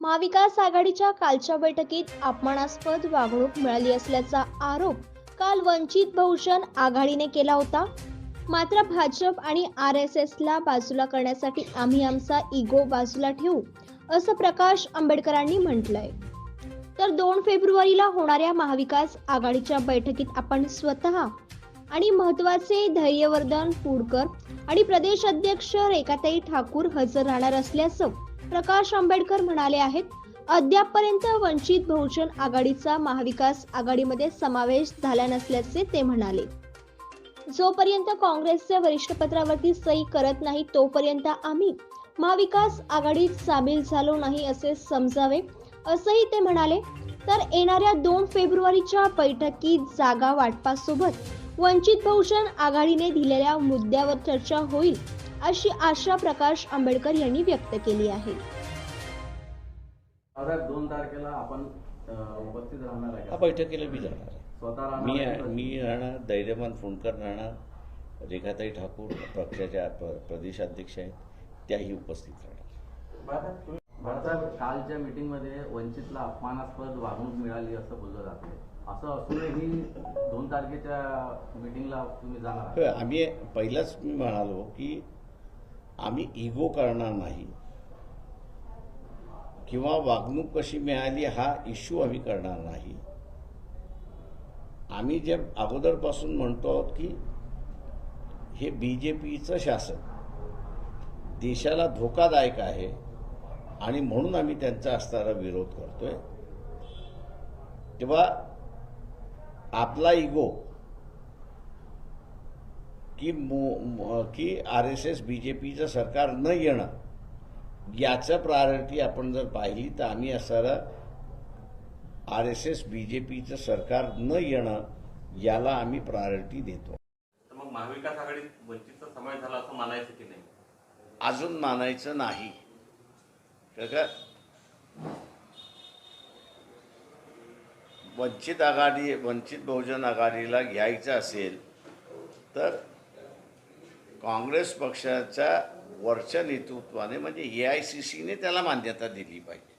महाविकास आघाडीच्या कालच्या बैठकीत अपमानास्पद वागणूक मिळाली असल्याचा आरोप काल वंचित बहुजन आघाडीने केला होता. मात्र भाजप आणि आर एस एसला बाजूला करण्यासाठी आम्ही आमचा इगो बाजूला ठेवू असं प्रकाश आंबेडकरांनी म्हटलंय. तर दोन फेब्रुवारीला होणाऱ्या महाविकास आघाडीच्या बैठकीत आपण स्वतः आणि महत्त्वाचे धैर्यवर्धन फुडकर आणि प्रदेश अध्यक्ष रेखाताई ठाकूर हजर राहणार असल्याचं प्रकाश आंबेडकर म्हणाले आहेत अद्यापपर्यंत वंचित बहुजन आघाडीचा महाविकास आघाडीमध्ये समावेश झाला नसल्याचे ते म्हणाले. जोपर्यंत काँग्रेसच्या वरिष्ठ पत्रावरती सही करत नाही तोपर्यंत आम्ही महाविकास आघाडीत सामील झालो नाही असे समजावे असंही ते म्हणाले. तर येणाऱ्या दोन फेब्रुवारीच्या बैठकीत जागा वाटपासोबत वंचित बहुजन आघाडीने दिलेल्या मुद्द्यावर चर्चा होईल अशी आशा प्रकाश आंबेडकर यांनी व्यक्त केली आहे. दोन तारखेला आपण उपस्थित राहणार? बैठकीला मी जाणार मी? मी राहणार धैर्यमान फुंडकर राहणार रेखाताई ठाकूर पक्षाच्या प्रदेशाध्यक्ष आहेत त्याही उपस्थित राहणार. भारतात कालच्या मीटिंगमध्ये वंचितला अपमानास्पद वागणूक मिळाली असं बोललं जाते असं असूनही दोन तारखेच्या मीटिंगला तुम्ही जाणार आम्ही पहिलाच मी म्हणालो की आम्ही इगो करणार नाही. किंवा वागणूक कशी मिळाली हा इश्यू आम्ही करणार नाही. आम्ही जे अगोदरपासून म्हणतो आहोत की हे बी जे पीचं शासन देशाला धोकादायक आहे आणि म्हणून आम्ही त्यांचा असणारा विरोध करतोय. तेव्हा आपला इगो की मो- की R S S B J पीचं सरकार न येणं याचं प्रायोरिटी आपण जर पाहिली तर आम्ही असणारं R S S B J पीचं सरकार न येणं याला आम्ही प्रायोरिटी देतो. तर मग महाविकास आघाडीत वंचितचा समावेश झाला असं मानायचं की नाही? अजून मानायचं नाही. का वंचित आघाडी वंचित बहुजन आघाडीला घ्यायचं असेल तर काँग्रेस पक्षाच्या वरच्या नेतृत्वाने म्हणजे ए आय सी सीने त्याला मान्यता दिली पाहिजे.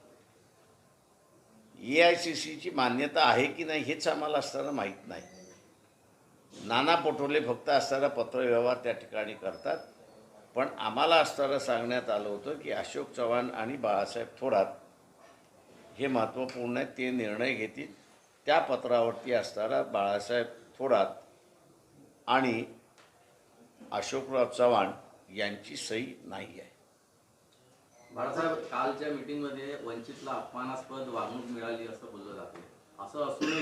ए आय सी सीची मान्यता आहे की नाही हेच आम्हाला असताना माहीत नाही. नाना पटोले फक्त असताना पत्रव्यवहार त्या ठिकाणी करतात. पण आम्हाला असताना सांगण्यात आलं होतं की अशोक चव्हाण आणि बाळासाहेब थोरात हे महत्त्वपूर्ण आहे ते निर्णय घेतील. त्या पत्रावरती असताना बाळासाहेब थोरात आणि अशोकराव चव्हाण यांची सही नाही आहे. बाळासाहेब कालच्या मिटिंगमध्ये वंचितला अपमानास्पद वागणूक मिळाली असं बोललं जाते असं असून